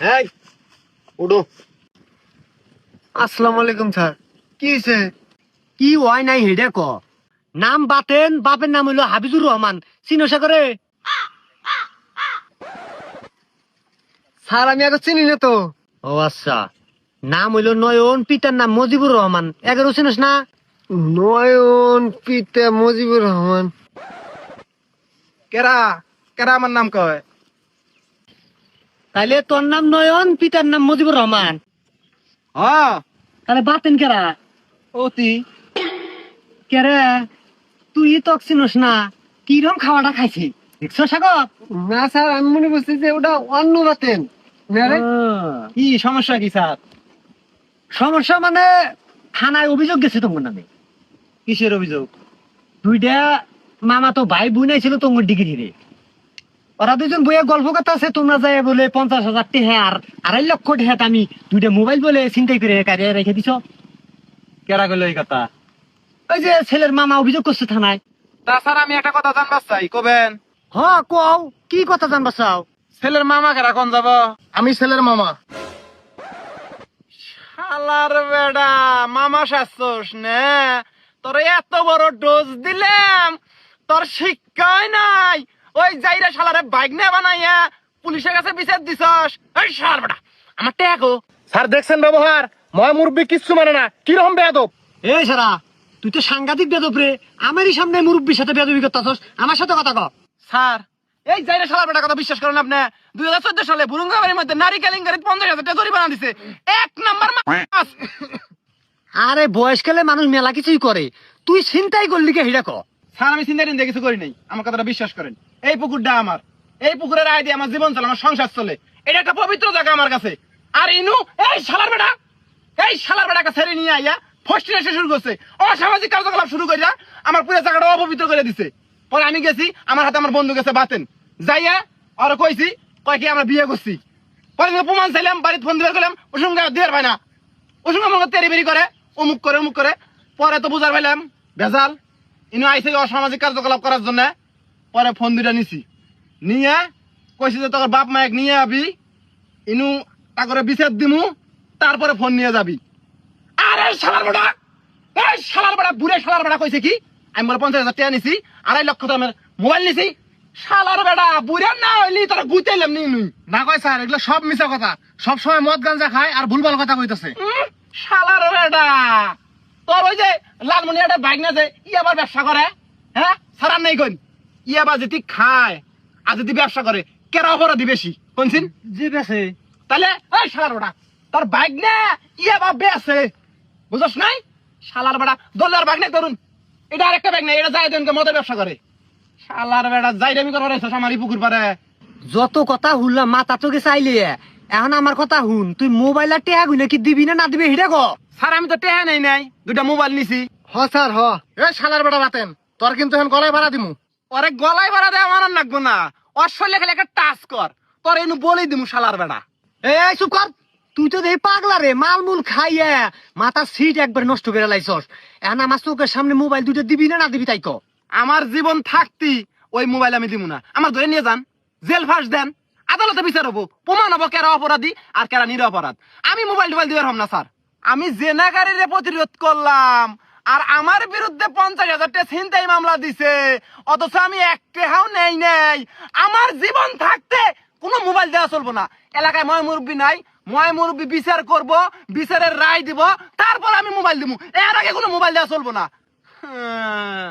এই উঠো। আসসালামু আলাইকুম স্যার। কি হয়েছে কি হয় নাই হেডে ক? নাম বাতেন বাপের নাম হইল হাবিজুর রহমান। চিনসা করে স্যার আমি আগে চিনি না তো। ও আচ্ছা। নাম হইল নয়ন পিতার নাম মজিবুর রহমান। এগারো চিনস না? নয়ন পিতা মুজিবুর রহমান। কেরা? কেরা আমার নাম কয়? তাইলে তোর নাম নয়ন পিতার নাম মজিবুর রহমান। হ্যাঁ তাহলে বাতেন কেরা অতি। কেরে তুই তো চিনস না কিরম খাওয়াটা খাইছি? দেখছ সাগর? না স্যার আমি মনে করছি যে ওটা অন্য বাতেন। কি সমস্যা কি স্যার? সমস্যা মানে থানায় অভিযোগ গেছে তোমার নামে। কিসের অভিযোগ? দুইটা মামা তো ভাই বোন ছিল তোমার ডিগ্রি রে ওরা দুজন বইয়ে গল্প কথা আছে তোমরা যায় বলে পঞ্চাশ হাজার টেহা আর আড়াই লক্ষ টেহা আমি দুইটা মোবাইল বলে চিন্তাই করে কারিয়ে রেখে দিছ। কেরা কইলো এই কথা? ওই যে ছেলের মামা অভিযোগ করছে থানায়। তাছাড়া আমি একটা কথা জানবার চাই কবেন? হ কও কি কথা জানবা চাও? ছেলের মামা কেরা কোন যাব? আমি ছেলের মামা। শালার বেড়া মামা শাসছস নে। তোর এত বড় ডোজ দিলাম তোর শিক্ষাই নাই। ওই যাইরা শালারে বাইক না বানাইয়া পুলিশের কাছে বিচার দিছস। এই শালার বেড়া আমার ট্যাগো স্যার দেখছেন ব্যবহার? ময় মুরব্বি কিচ্ছু মানে না। কীরকম বেয়াদব? এই সারা তুই তো সাংঘাতিক বেদব রে। আমারই সামনে মুরব্বীর সাথে বেদবি করতেছস। আমার সাথে কথা কও স্যার এই যাইরা শালার বেটা কথা বিশ্বাস করেন আপনি? দুই হাজার চোদ্দ সালে বুরুঙ্গাবাড়ির মধ্যে নারী কেলেঙ্কারিত পঞ্চাশ হাজার টাকা জরিমানা দিছে। এক নাম্বার মাস। আরে বয়সকালে মানুষ মেলা কিছুই করে। তুই চিন্তাই করলি কে হিডা ক স্যার আমি চিন্তা টিন্তা কিছু করি নাই। আমার কথাটা বিশ্বাস করেন। এই পুকুরটা আমার। এই পুকুরের আয় দিয়ে আমার জীবন চলে, আমার সংসার চলে। এটা একটা পবিত্র জায়গা আমার কাছে। আর ইনু, এই শালার বেটা, এই শালার বেটাকে ছেড়ে নিয়ে আইয়া এসে শুরু করছে। অসামাজিক কার্যকলাপ শুরু করিয়া আমার পুরো জায়গাটা অপবিত্র করে দিছে। পরে আমি গেছি, আমার হাতে আমার বন্ধু গেছে বাতেন। যাইয়া আর কইছি, কয় কি, আমরা বিয়ে করছি। পরে প্রমাণ চাইলাম, বাড়িতে ফোন দিয়ে করলাম ওর সঙ্গে দিয়ে পায় না। ওর সঙ্গে করে, অমুক করে অমুক করে। পরে তো বুঝার পাইলাম, ভেজাল। ইনু আইসে অসামাজিক কার্যকলাপ করার জন্য। পরে ফোন দুইটা নিছি। নিয়ে কইছি যে তোর বাপ মায়ের নিয়ে আবি ইনু তারপরে বিচার দিমু তারপরে ফোন নিয়ে যাবি। আরে শালার বেটা এই শালার বেটা বুড়ে শালার বেটা কইছে কি? আমি বলে পঞ্চাশ হাজার টাকা নিছি আড়াই লক্ষ দামের মোবাইল নিছি। শালার বেটা বুড়ে না হইলি তোরা গুতাইলাম নি নুই। না কয় স্যার এগুলো সব মিছা কথা। সব সময় মদ গাঞ্জা খায় আর ভুলভাল কথা কইতাছে। শালার বেটা তোর ওই যে লালমনি একটা বাইক না যে ই আবার ব্যবসা করে হ্যাঁ সারার নাই কইন। ই আবার যদি খায় আর যদি ব্যবসা করে কেরা অপরাধী বেশি? কোনছিন যে বেছে তাহলে এই শালার বেটা তোর বাইক না ই আবার বেছে। বুঝছ নাই? শালার বেটা দোলার বাইক নাই তরুণ এটা আরেকটা বাইক নাই এটা যাই দেনকে মদের ব্যবসা করে। শালার বেটা যাই দামি করবার এসে আমার এই পুকুর পারে যত কথা শুনলাম মাথা তোকে চাইলে এখন আমার কথা শুন তুই মোবাইল আর টেহা গুনে কি দিবি না না দিবি হিডা ক স্যার আমি তো টেহা নাই নাই দুটা মোবাইল নিছি। হ স্যার হ। এ শালার বেটা বাতেন তোর কিন্তু এখন গলায় ভাড়া দিমু। ওরে গলায় ভাড়া দেয় আমার লাগবো না। ওর শরীরে খালি একটা টাচ কর। তোর এনু বলেই দিমু শালার বেড়া। এই, চুপ কর। তুই তো দেই পাগলা রে, মালমুল খাইয়া মাথা সিট একবার নষ্ট করে লাইছস। এখন আমার চোখের সামনে মোবাইল দুটো দিবি না না দিবি তাই ক? আমার জীবন থাকতি ওই মোবাইল আমি দিমু না। আমার ধরে নিয়ে যান। জেল ফাঁস দেন। আদালতে বিচার হব। প্রমাণ হব কেরা অপরাধী আর কেরা নিরপরাধ। আমি মোবাইল টোবাইল হম না, স্যার। আমি জেনাগারিরে প্রতিরোধ করলাম। আর আমার বিরুদ্ধে পঞ্চাশ হাজারটা ছিনতাই মামলা দিছে, অথচ আমি এক টেহাও নেই নেই। আমার জীবন থাকতে কোনো মোবাইল দেওয়া চলবো না। এলাকায় ময় মুরব্বী নাই ময় মুরব্বী বিচার করব, বিচারের রায় দিব, তারপর আমি মোবাইল দিব এর আগে কোনো মোবাইল দেওয়া চলবো না। হ্যাঁ।